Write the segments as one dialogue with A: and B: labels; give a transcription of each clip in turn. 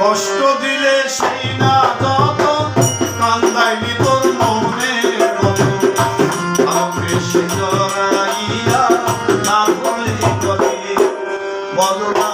A: কষ্ট দিলে সেই না যত কান্দাইনি তোর মনে আমি সে জড়াইয়া না বলি বলো না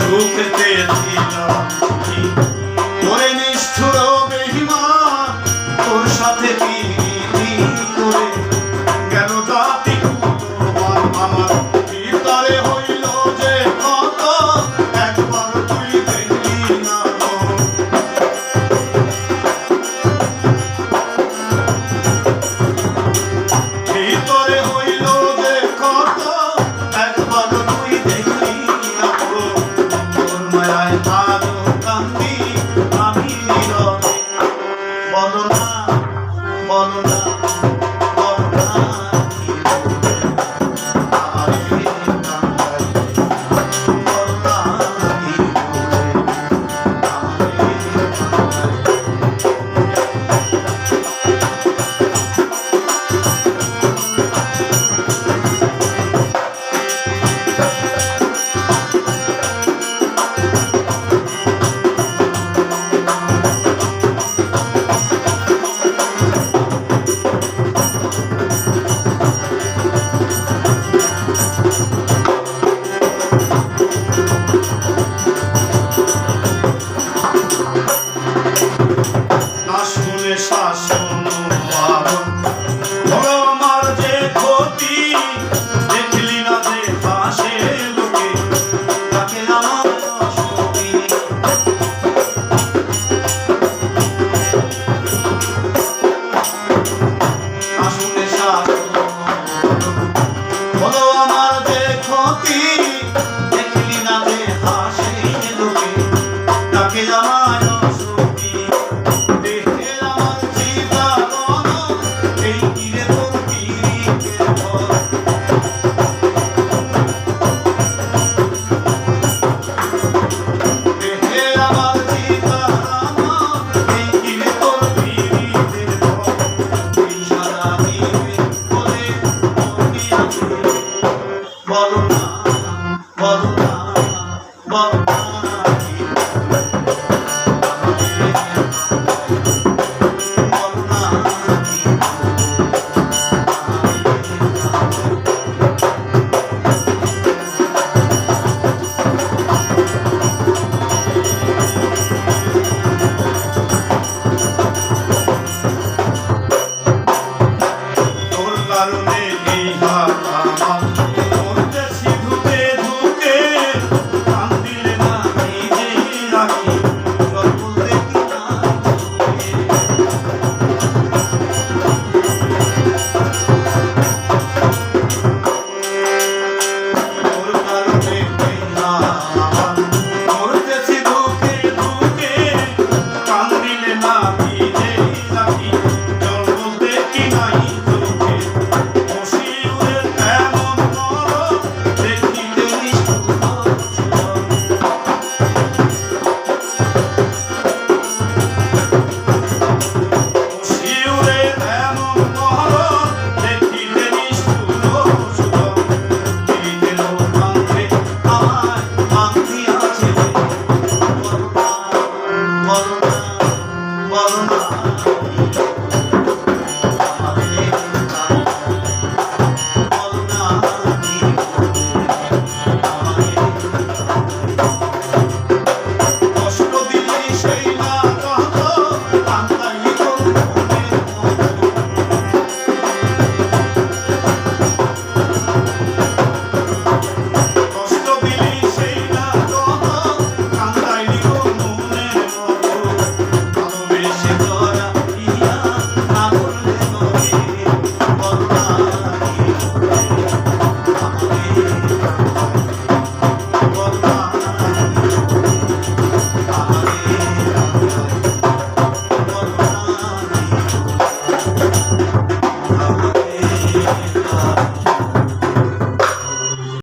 A: ਸੁਖ ਤੇ ਅਸੀਲਾ ਕੀ। বলো আমার দেখো I don't know.